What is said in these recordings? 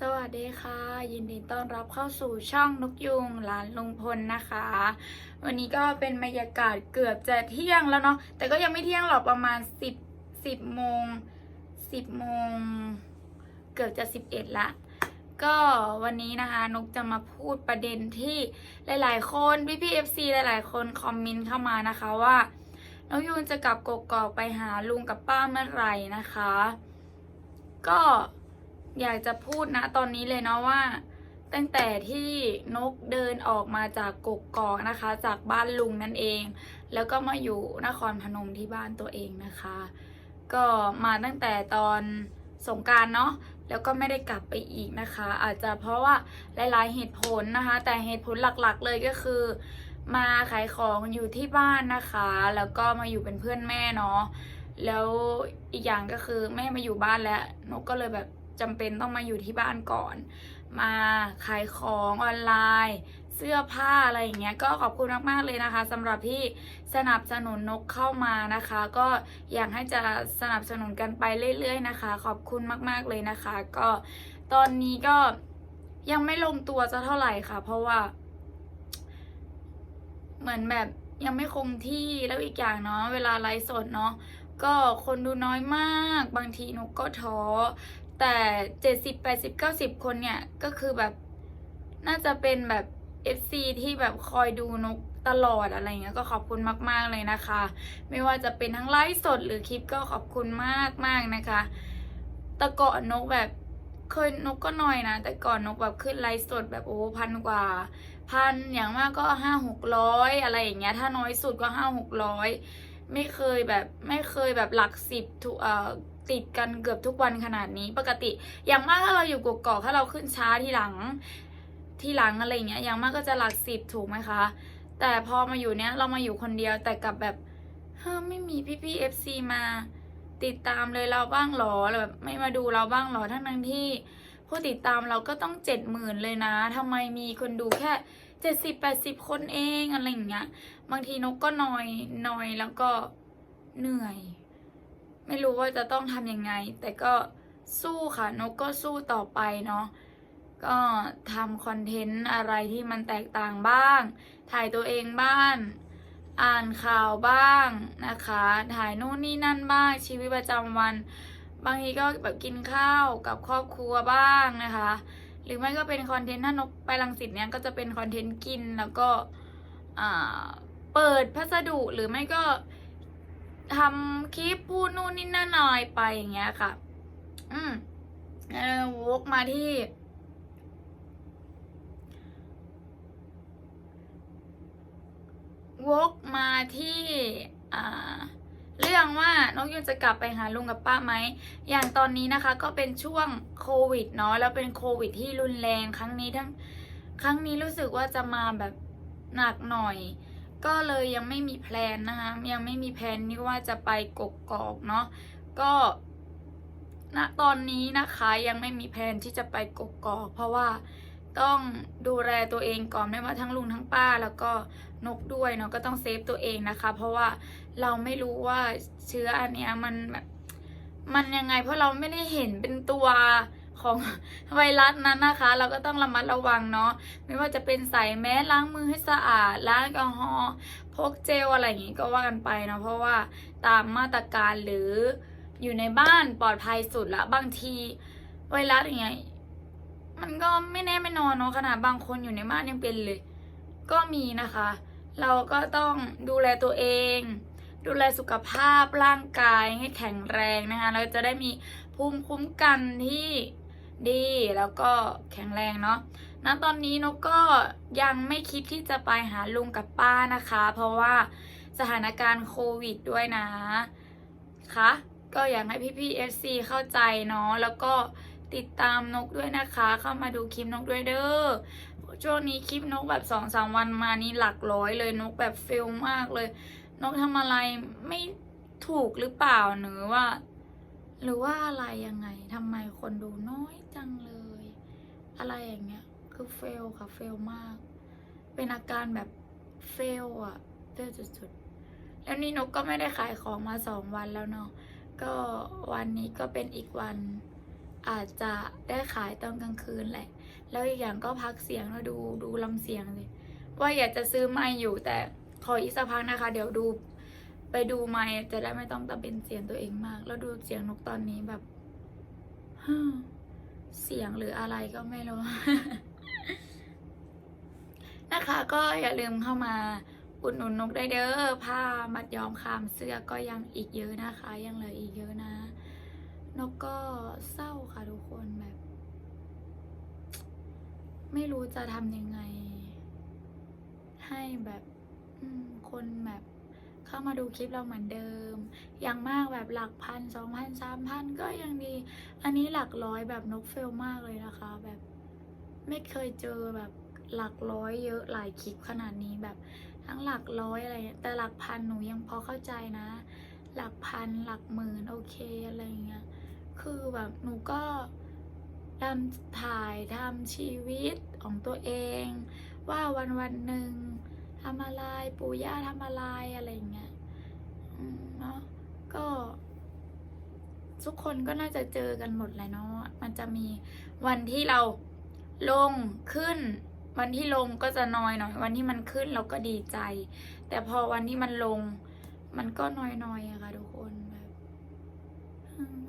สวัสดีค่ะ ยินดีต้อนรับเข้าสู่ช่องนกยุงร้านลุงพลนะคะ วันนี้ก็เป็นบรรยากาศเกือบจะเที่ยงแล้วเนาะแต่ก็ยังไม่เที่ยงหรอกประมาณ 10 10โมง10โมงเกือบจะ 11ละก็วันนี้นะคะนกจะมาพูดประเด็นที่หลาย ๆ คนพี่พี่เอฟซีหลาย ๆ คนคอมเมนต์เข้ามานะคะว่านกยูงจะกลับกกอกไปหาลุงกับป้าเมื่อไหร่นะคะ ก็ อยากจะพูดนะตอนนี้เลยเนาะว่า ตั้งแต่ที่นกเดินออกมาจากกกกอกนะคะ จากบ้านลุงนั่นเอง แล้วก็มาอยู่นครพนมที่บ้านตัวเองนะคะ ก็มาตั้งแต่ตอนสงการเนาะแล้วก็ไม่ได้กลับไปอีกนะคะ อาจจะเพราะว่าหลายๆเหตุผลนะคะ แต่เหตุผลหลักๆเลยก็คือ มาขายของอยู่ที่บ้านนะคะ แล้วก็มาอยู่เป็นเพื่อนแม่เนาะแล้วอีกอย่างก็คือแม่มาอยู่บ้านแล้วนกก็เลยแบบ จำเป็นต้องมาอยู่ที่บ้านก่อน มาขายของออนไลน์ เสื้อผ้าอะไรอย่างเงี้ยก็ขอบคุณมากๆเลยนะคะสำหรับที่สนับสนุนนกเข้ามานะคะ ก็อยากให้จะสนับสนุนกันไปเรื่อยๆนะคะ ขอบคุณมากๆเลยนะคะ ก็ตอนนี้ก็ยังไม่ลงตัวจะเท่าไหร่ค่ะ เพราะว่า เหมือนแบบยังไม่คงที่แล้วอีกอย่างเนาะเวลาไลฟ์สดเนาะก็คนดูน้อยมาก บางทีนกก็ท้อ แต่เจ็ดสิบแปดสิบเก้าสิบคนเนี่ย ก็คือแบบน่าจะเป็นแบบ FC ที่แบบคอยดูนกตลอดอะไรเงี้ยก็ขอบคุณมาก ๆ เลยนะคะ ไม่ว่าจะเป็นทั้งไลฟ์สดหรือคลิปก็ขอบคุณมากมากนะคะแต่ก่อนนกแบบเคยนกก็น้อยนะ แต่ก่อนนกแบบขึ้นไลฟ์สดแบบโอ้พันกว่า พันอย่างมากก็ห้าหกร้อยอะไรอย่างเงี้ยถ้าน้อยสุดก็ห้าหกร้อย ไม่เคยแบบไม่เคยแบบหลักสิบทุเอ่อติดกันเกือบทุกวันขนาดนี้ ปกติอย่างมากถ้าเราอยู่กกอกถ้าเราขึ้นช้าทีหลังทีหลังอะไรเงี้ยอย่างมากก็จะหลักสิบถูกไหมคะ แต่พอมาอยู่เนี้ยเรามาอยู่คนเดียวแต่กับแบบเฮ้ไม่มีพี่พี่เอฟซีมา ติดตามเลยเราบ้างหรอแบบไม่มาดูเราบ้างหรอทั้งทั้งที่ผู้ติดตามเราก็ต้องเจ็ดหมื่นเลยนะทำไมมีคนดูแค่ เจ็ดสิบแปดสิบคนเองอะไรอย่างเงี้ย บางทีนกก็นอยนอยแล้วก็เหนื่อย ไม่รู้ว่าจะต้องทำยังไง แต่ก็สู้ค่ะ นกก็สู้ต่อไปเนาะก็ทำคอนเทนต์อะไรที่มันแตกต่างบ้าง ถ่ายตัวเองบ้างอ่านข่าวบ้างนะคะ ถ่ายนู่นนี่นั่นบ้าง ชีวิตประจำวัน บางทีก็แบบกินข้าวกับครอบครัวบ้างนะคะ หรือไม่ก็เป็นคอนเทนต์ถ้านกไปลังสิตเนี้ยก็จะเป็นคอนเทนต์กินแล้วก็เปิดพัสดุหรือไม่ก็ทำคลิปพูดนู่นนี่นั่นอะไรไปอย่างเงี้ยค่ะ อืมเออวกมาที่ วกมาที่ อ่า เรื่องว่านกยุงจะกลับไปหาลุงกับป้าไหม อย่างตอนนี้นะคะก็เป็นช่วงโควิดเนาะแล้วเป็นโควิดที่รุนแรงครั้งนี้ทั้งครั้งนี้รู้สึกว่าจะมาแบบหนักหน่อย ก็เลยยังไม่มีแพลนนะคะ ยังไม่มีแพลนที่ว่าจะไปกกกอกเนาะก็ณตอนนี้นะคะยังไม่มีแพลนที่จะไปกกกอกเพราะว่า ต้องดูแลตัวเองก่อนไม่ว่าทั้งลุงทั้งป้าแล้วก็นกด้วยเนาะก็ต้องเซฟตัวเองนะคะ เพราะว่าเราไม่รู้ว่าเชื้ออันเนี้ยมันแบบมันยังไง เพราะเราไม่ได้เห็นเป็นตัวของไวรัสนั้นนะคะ เราก็ต้องระมัดระวังเนาะไม่ว่าจะเป็นใส่แมสล้างมือให้สะอาดล้างแอลกอฮอล์พกเจลอะไรอย่างงี้ก็ว่ากันไปเนาะเพราะว่าตามมาตรการหรืออยู่ในบ้านปลอดภัยสุดละบางทีไวรัสอย่างเงี้ย มันก็ไม่แน่ไม่นอนเนาะขนาดบางคนอยู่ในบ้านยังเป็นเลย ก็มีนะคะ เราก็ต้องดูแลตัวเอง ดูแลสุขภาพร่างกายให้แข็งแรงนะคะ เราจะได้มีภูมิคุ้มกันที่ดีแล้วก็แข็งแรงเนาะณตอนนี้นกก็ยังไม่คิดที่จะไปหาลุงกับป้านะคะ เพราะว่าสถานการณ์โควิดด้วยนะ คะ ก็อยากให้พี่ๆ FC เข้าใจเนาะแล้วก็ ติดตามนกด้วยนะคะ เข้ามาดูคลิปนกด้วยเด้อช่วงนี้คลิปนกแบบสองสามวันมานี้หลักร้อยเลยนกแบบเฟลมากเลย นกทำอะไรไม่ถูกหรือเปล่าหรือว่า หรือว่าอะไรยังไงทำไมคนดูน้อยจังเลย อะไรอย่างเงี้ย คือเฟลค่ะเฟลมาก เป็นอาการแบบเฟลอะเฟลสุดๆ แล้วนี่นกก็ไม่ได้ขายของมาสองวันแล้วเนาะก็วันนี้ก็เป็นอีกวัน อาจจะได้ขายตอนกลางคืนแหละ แล้วอีกอย่างก็พักเสียงแล้วดูดูลำเสียงเลยว่าอยากจะซื้อไม้อยู่แต่ขออีกสักพักนะคะ เดี๋ยวดูไปดูไม้จะได้ไม่ต้องตะเป็นเสียงตัวเองมาก แล้วดูเสียงนกตอนนี้แบบเสียงหรืออะไรก็ไม่รู้นะคะก็อย่าลืมเข้ามาอุดหนุนนกได้เด้อผ้ามัดย้อมคามเสื้อก็ยังอีกเยอะนะคะ ยังเหลืออีกเยอะนะ นกก็เศร้าค่ะทุกคนแบบ ไม่รู้จะทำยังไง ให้แบบคนแบบเข้ามาดูคลิปเราเหมือนเดิม อย่างมากแบบหลักพันสองพันสามพันก็ยังดี อันนี้หลักร้อยแบบนกเฟลมากเลยนะคะ แบบ ไม่เคยเจอแบบหลักร้อยเยอะหลายคลิปขนาดนี้แบบทั้งหลักร้อยอะไรเงี้ยแต่หลักพันหนูยังพอเข้าใจนะ หลักพันหลักหมื่นโอเคอะไรอย่างเงี้ย คือแบบหนูก็ทำถ่ายทำชีวิตของตัวเอง ว่าวันวันหนึ่งทำอะไรปู่ย่าทำอะไรอะไรเงี้ยเนาะก็ ทุกคนก็น่าจะเจอกันหมดแหละเนาะมันจะมีวันที่เราลงขึ้น วันที่ลงก็จะน้อยหน่อย วันที่มันขึ้นเราก็ดีใจ แต่พอวันที่มันลง มันก็น้อยๆอะค่ะทุกคน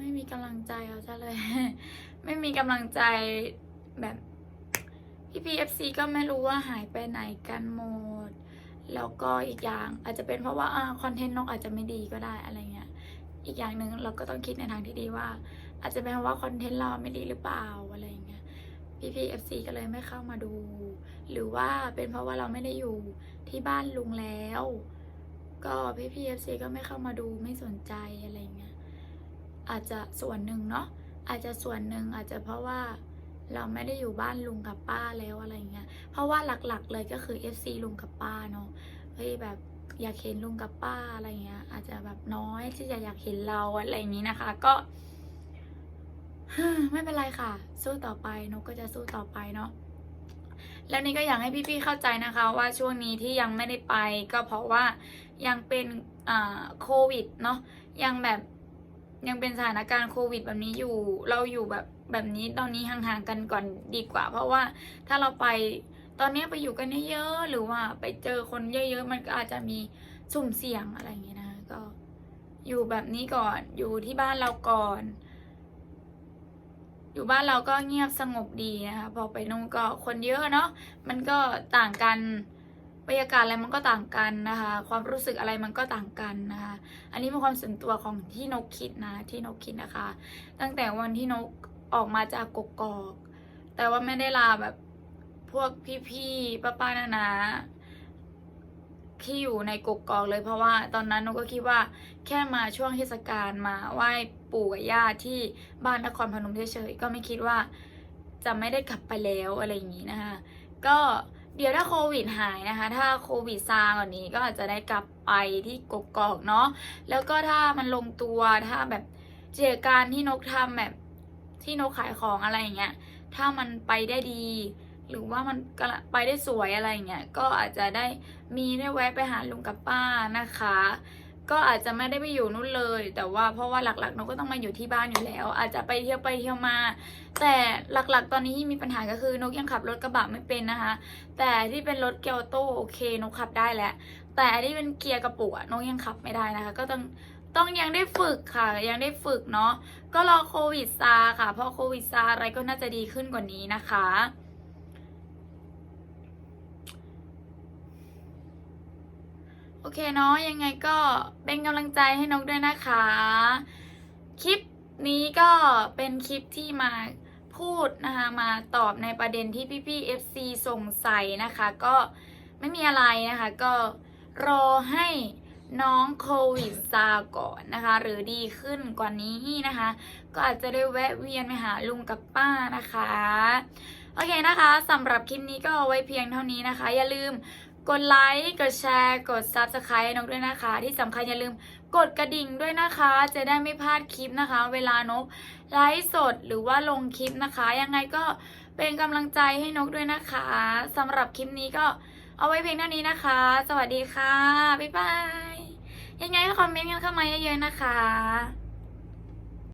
ไม่มีกำลังใจเอาซะเลย ไม่มีกำลังใจแบบพี่พีเอฟซีก็ไม่รู้ว่าหายไปไหนกันหมด แล้วก็อีกอย่างอาจจะเป็นเพราะว่าคอนเทนต์นกอาจจะไม่ดีก็ได้อะไรเงี้ยอีกอย่างหนึ่งเราก็ต้องคิดในทางที่ดีว่า อาจจะเป็นเพราะว่าคอนเทนต์เราไม่ดีหรือเปล่าอะไรเงี้ยพี่พีเอฟซีก็เลยไม่เข้ามาดู หรือว่าเป็นเพราะว่าเราไม่ได้อยู่ที่บ้านลุงแล้ว ก็พี่พีเอฟซีก็ไม่เข้ามาดูไม่สนใจอะไรเงี้ย อาจจะส่วนหนึ่งเนาะอาจจะส่วนหนึ่งอาจจะเพราะว่าเราไม่ได้อยู่บ้านลุงกับป้าแล้วอะไรเงี้ย เพราะว่าหลักๆเลยก็คือ FC ลุงกับป้าเนาะเฮ้ยแบบอยากเห็นลุงกับป้าอะไรเงี้ย อาจจะแบบน้อยที่จะอยากเห็นเราอะไรอย่างนี้นะคะ ก็ไม่เป็นไรค่ะ สู้ต่อไปนกก็จะสู้ต่อไปเนาะแล้วนี่ก็อยากให้พี่ๆเข้าใจนะคะ ว่าช่วงนี้ที่ยังไม่ได้ไป ก็เพราะว่ายังเป็นอ่าโควิดเนาะยังแบบ ยังเป็นสถานการณ์โควิดแบบนี้อยู่ เราอยู่แบบแบบนี้ตอนนี้ห่างๆกันก่อนดีกว่า เพราะว่าถ้าเราไปตอนนี้ไปอยู่กันเยอะๆหรือว่าไปเจอคนเยอะๆ มันก็อาจจะมีสุ่มเสี่ยงอะไรอย่างเงี้ยนะ ก็อยู่แบบนี้ก่อนอยู่ที่บ้านเราก่อน อยู่บ้านเราก็เงียบสงบดีนะคะพอไปนู่นก็คนเยอะเนาะมันก็ต่างกัน บรรยากาศอะไรมันก็ต่างกันนะคะ ความรู้สึกอะไรมันก็ต่างกันนะคะ อันนี้เป็นความส่วนตัวของที่นกคิดนะที่นกคิดนะคะ ตั้งแต่วันที่นกออกมาจากกกอก แต่ว่าไม่ได้ลาแบบพวกพี่ๆป้าๆนานาที่อยู่ในกกอกเลยเพราะว่าตอนนั้นนกก็คิดว่าแค่มาช่วงเทศกาลมาไหว้ปู่กับย่าที่บ้านนครพนมเฉยๆก็ไม่คิดว่าจะไม่ได้กลับไปแล้วอะไรอย่างนี้นะคะ ก็ เดี๋ยวถ้าโควิดหายนะคะ ถ้าโควิดซาก่อนนี้ก็อาจจะได้กลับไปที่กกอกเนาะ แล้วก็ถ้ามันลงตัวถ้าแบบเจตการที่นกทำแบบที่นกขายของอะไรอย่างเงี้ย ถ้ามันไปได้ดี หรือว่ามันไปได้สวยอะไรอย่างเงี้ย ก็อาจจะได้มีได้แวะไปหาลุงกับป้านะคะ ก็อาจจะไม่ได้ไปอยู่นู่นเลย แต่ว่าเพราะว่าหลักๆนกก็ต้องมาอยู่ที่บ้านอยู่แล้ว อาจจะไปเที่ยวไปเที่ยวมา แต่หลักๆ ตอนนี้ที่มีปัญหาก็คือนกยังขับรถกระบะไม่เป็นนะคะ แต่ที่เป็นรถเกียวโตโอเคนกขับได้แหละแต่ที่เป็นเกียร์กระปุกนกยังขับไม่ได้นะคะ ก็ต้องต้องยังได้ฝึกค่ะ ยังได้ฝึกเนาะก็รอโควิดซาค่ะเพราะโควิดซาอะไรก็น่าจะดีขึ้นกว่านี้นะคะ โอเคเนาะยังไงก็เป็นกำลังใจให้นกด้วยนะคะ คลิปนี้ก็เป็นคลิปที่มาพูดนะคะมาตอบในประเด็นที่พี่ๆ FC สงสัยนะคะ ก็ไม่มีอะไรนะคะ ก็รอให้น้องโควิดซาก่อนนะคะ หรือดีขึ้นกว่านี้นะคะ ก็อาจจะได้แวะเวียนไปหาลุงกับป้านะคะ โอเคนะคะสำหรับคลิปนี้ก็เอาไว้เพียงเท่านี้นะคะ อย่าลืม กดไลค์ กดแชร์ กด Subscribe นกด้วยนะคะ ที่สำคัญอย่าลืมกดกระดิ่งด้วยนะคะ จะได้ไม่พลาดคลิปนะคะ เวลานกไลฟ์สดหรือว่าลงคลิปนะคะ ยังไงก็เป็นกำลังใจให้นกด้วยนะคะสำหรับคลิปนี้ก็เอาไว้เพียงเท่านี้นะคะ สวัสดีค่ะ บ๊ายบาย ยังไงก็คอมเมนต์กันเข้ามาเยอะๆนะคะ